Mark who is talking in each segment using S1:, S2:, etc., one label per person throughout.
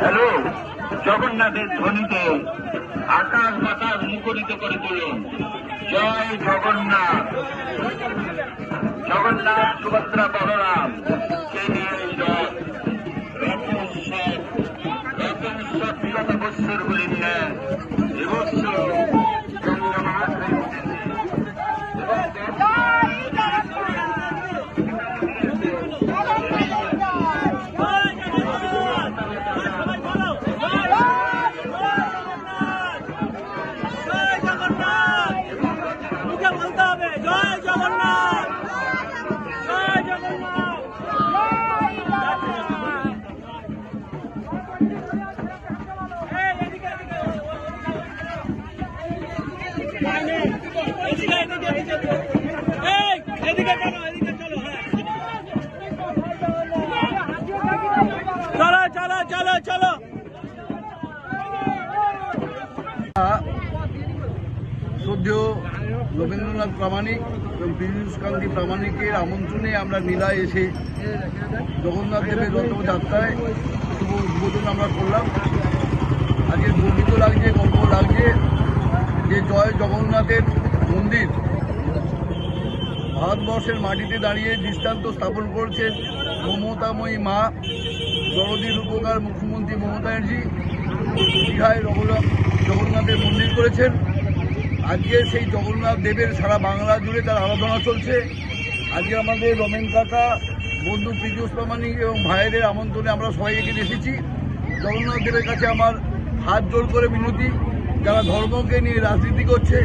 S1: Hello জগন্নাথের ধ্বনিতে আকাশ বাতাস মুখরিত করে তুলুন। জয় জগন্নাথ। জগন্নাথ সুভদ্রা বলরাম। কে রথ রথ? উৎসব রথ উৎসব বিগত বৎসরগুলি নিয়ে হ্যাঁ।
S2: শ্রদ্ধেয় রবীন্দ্রনাথ প্রামাণিক এবং পীযূষ কান্তি প্রামাণিকের আমন্ত্রণে আমরা নীলায় এসে জগন্নাথ দেবের রথযাত্রায় শুভ উদ্বোধন আমরা করলাম আজকে গর্বিত লাগছে, গর্ব লাগছে যে জয় জগন্নাথের মন্দির। ভারতবর্ষের মাটিতে দাঁড়িয়ে দৃষ্টান্ত স্থাপন করছেন মমতাময়ী মা জগদীর উপকার মুখ্যমন্ত্রী মমতা ব্যানার্জি। দীঘায় জগন্নাথের মন্দির করেছেন। আজকে সেই জগন্নাথ দেবের সারা বাংলা জুড়ে তার আরাধনা চলছে। আজকে আমাদের রমেন কাকা, বন্ধু পীযুষ প্রামাণিক এবং ভাইয়েদের আমন্ত্রণে আমরা সবাই এখানে এসেছি। জগন্নাথ দেবের কাছে আমার হাত জোর করে মিনতি যারা ধর্মকে নিয়ে রাজনীতি করছে,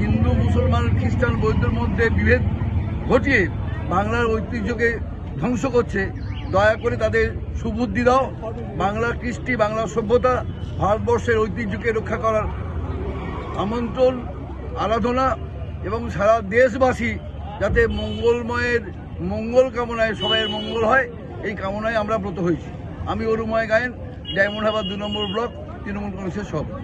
S2: হিন্দু খ্রিস্টান বৌদ্ধের মধ্যে বিভেদ ঘটিয়ে বাংলার ঐতিহ্যকে ধ্বংস করছে, দয়া করে তাদের সুবুদ্ধি দাও। বাংলার কৃষ্টি, বাংলার সভ্যতা, ভারতবর্ষের ঐতিহ্যকে রক্ষা করার আমন্ত্রণ, আরাধনা এবং সারা দেশবাসী যাতে মঙ্গলময়ের, মঙ্গল কামনায় সবাইয়ের মঙ্গল হয়, এই কামনায় আমরা ব্রত হয়েছি। আমি অরুময় গায়েন, ডায়মন্ড হাবার দু নম্বর ব্লক, তৃণমূল কংগ্রেসের সভাপতি।